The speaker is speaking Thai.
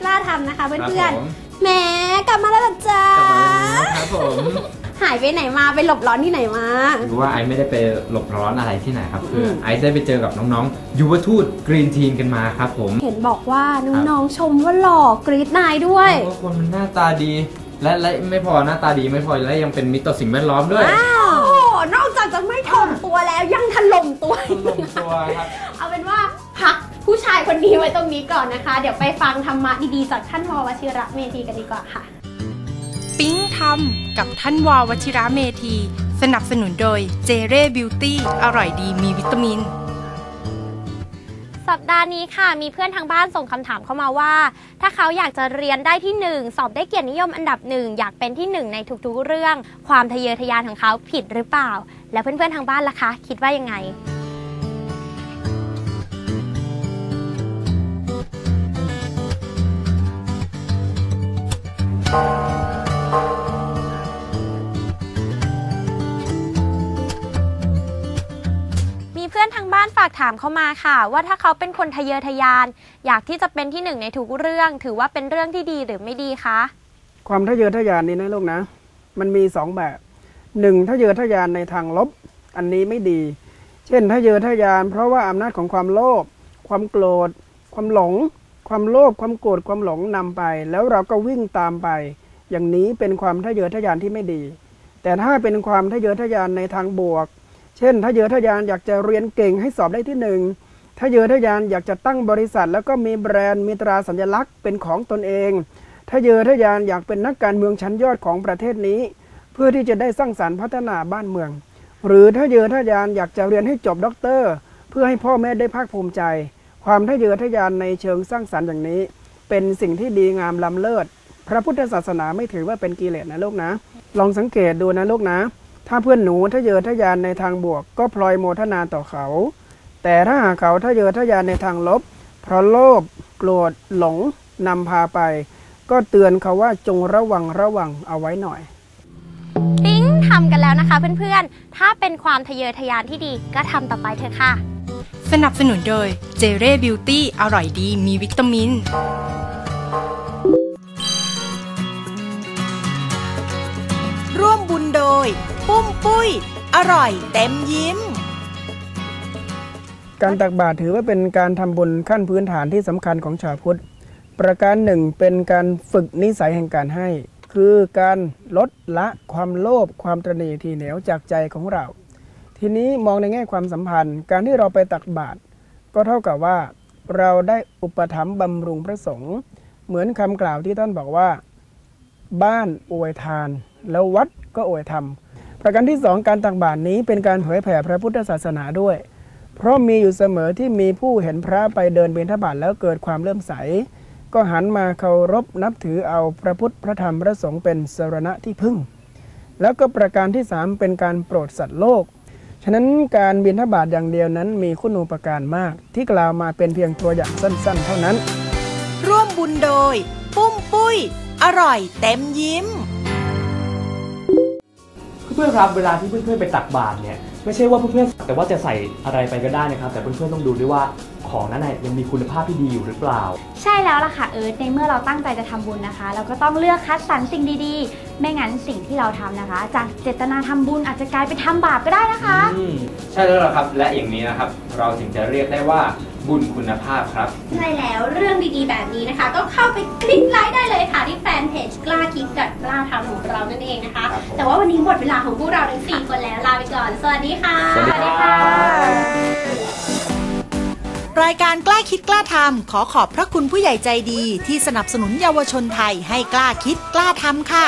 กล้าทำนะคะครับเพื่อนผมๆแหมกลับมาแล้วเหรอจ๊ะกลับมาแล้วครับผมหายไปไหนมาไปหลบร้อนที่ไหนมา รู้ว่าไอซ์ไม่ได้ไปหลบร้อนอะไรที่ไหนครับ คืออม ไอซ์ได้ไปเจอกับน้องๆยุวทูตกรีนทีนกันมาครับผม เห็นบอกว่าน้องๆชมว่าหล่อกรี๊ดนายด้วย เพราะคนมันหน้าตาดีและและไม่พอหน้าตาดีไม่พอและยังเป็นมิตรต่อสิ่งแวดล้อมด้วยอ้าว นอกจากจะไม่ถ่อมตัวแล้วยังถล่มตัวถล่มตัวครับ เอาเป็นว่าพัก ผู้ชายคนนี้ไว้ตรงนี้ก่อนนะคะ เดี๋ยวไปฟังธรรมะดีๆจากท่านววชิระเมธีกันดีกว่าค่ะ ปิ๊งทำกับท่านววชิระเมธี สนับสนุนโดยเจเร่บิวตี้อร่อยดีมีวิตามิน สัปดาห์นี้ค่ะ มีเพื่อนทางบ้านส่งคำถามเข้ามาว่า ถ้าเขาอยากจะเรียนได้ที่หนึ่งสอบได้เกียรตินิยมอันดับหนึ่งอยากเป็นที่หนึ่งในทุกๆเรื่อง ความทะเยอทะยานของเขาผิดหรือเปล่า แล้วเพื่อนๆทางบ้านล่ะคะ คิดว่ายังไง เพื่อนทางบ้านฝากถามเข้ามาค่ะ ว่าถ้าเขาเป็นคนทะเยอทะยาน อยากที่จะเป็นที่หนึ่งในทุกเรื่อง ถือว่าเป็นเรื่องที่ดีหรือไม่ดีคะความทะเยอทะยานนี้นะลูกนะ มันมีสองแบบหนึ่งทะเยอทะยานในทางลบ อันนี้ไม่ดี เช่นทะเยอทะยาน เพราะว่าอำนาจของความโลภความโกรธ ความหลง ความโลภความโกรธความหลงนำไป แล้วเราก็วิ่งตามไป อย่างนี้เป็นความทะเยอทะยานที่ไม่ดี แต่ถ้าเป็นความทะเยอทะยานในทางบวก เช่นทะเยอทะยานอยากจะเรียนเก่งให้สอบได้ที่หนึ่งทะเยอทะยานอยากจะตั้งบริษัท แล้วก็มีแบรนด์มีตราสัญลักษณ์เป็นของตนเองทะเยอทะยานอยากเป็นนักการเมืองชั้นยอดของประเทศนี้ เพื่อที่จะได้สร้างสรรค์พัฒนาบ้านเมือง หรือทะเยอทะยานอยากจะเรียนให้จบด็อกเตอร์ เพื่อให้พ่อแม่ได้ภาคภูมิใจ ความทะเยอทะยานในเชิงสร้างสรรค์อย่างนี้ เป็นสิ่งที่ดีงามล้ำเลิศ พระพุทธศาสนาไม่ถือว่าเป็นกิเลสนะลูกนะ ลองสังเกตดูนะลูกนะ ถ้าเพื่อนหนูทะเยอทะยานในทางบวก ก็พลอยโมทนาต่อเขา แต่ถ้าหากเขาทะเยอทะยานในทางลบ เพราะโลภโกรธหลงนำพาไป ก็เตือนเขาว่าจงระวังระวังเอาไว้หน่อย ปิ๊งทำกันแล้วนะคะเพื่อนๆ ถ้าเป็นความทะเยอทะยานที่ดีก็ทำต่อไปเถอะค่ะ สนับสนุนโดยเจเร่บิวตี้อร่อยดีมีวิตามิน ร่วมบุญโดย ปุ้มปุ้ย อร่อยเต็มยิ้ม การตักบาตรถือว่าเป็นการทำบุญขั้นพื้นฐานที่สำคัญของชาวพุทธ ประการหนึ่งเป็นการฝึกนิสัยแห่งการให้ คือการลดละความโลภความตรณีทีเหนียวจากใจของเรา ทีนี้มองในแง่ความสัมพันธ์ การที่เราไปตักบาตรก็เท่ากับว่า เราได้อุปถัมภ์บำรุงพระสงฆ์เหมือนคำกล่าวที่ท่านบอกว่า บ้านอวยทาน แล้ววัดก็อวยธรรม ประการที่สองการตักบาตรนี้เป็นการเผยแผ่พระพุทธศาสนาด้วย เพราะมีอยู่เสมอที่มีผู้เห็นพระไปเดินบิณฑบาตแล้วเกิดความเลื่อมใส ก็หันมาเคารพนับถือเอาพระพุทธพระธรรมพระสงฆ์เป็นสรณะที่พึ่ง แล้วก็ประการที่สามเป็นการโปรดสัตว์โลกฉะนั้นการบิณฑบาตอย่างเดียวนั้นมีคุณูปการมาก ที่กล่าวมาเป็นเพียงตัวอย่างสั้นๆ เท่านั้น ร่วมบุญโดย ปุ้มปุ้ย อร่อยเต็มยิ้ม เพื่อนๆครับเวลาที่เพื่อนๆไปตักบาตรเนี่ยไม่ใช่ว่าเพื่อนๆแต่ว่าจะใส่อะไรไปก็ได้นะครับ แต่เพื่อนๆต้องดูด้วยว่าของนั้นน่ะยังมีคุณภาพที่ดีอยู่หรือเปล่า ใช่แล้วล่ะค่ะเอิร์ธในเมื่อเราตั้งใจจะทำบุญนะคะ เราก็ต้องเลือกคัดสรรสิ่งดีๆ ไม่งั้นสิ่งที่เราทำนะคะ จากเจตนาทำบุญอาจจะกลายเป็นทำบาปก็ได้นะคะ อืม ใช่แล้วล่ะครับ และอย่างนี้นะครับ เราถึงจะเรียกได้ว่า บุญคุณภาพครับ ใช่แล้วเรื่องดีๆ แบบนี้นะคะ ก็เข้าไปคลิกไลค์ได้เลยค่ะ ที่แฟนเพจกล้าคิดกับกล้าทำของเรานั่นเองนะคะ ครับผม แต่ว่าวันนี้หมดเวลาของพวกเราทั้งสี่คนแล้วลาไปก่อน สวัสดีค่ะสวัสดีครับรายการกล้าคิดกล้าทำขอขอบพระคุณผู้ใหญ่ใจดี ที่สนับสนุนเยาวชนไทยให้กล้าคิดกล้าทำค่ะ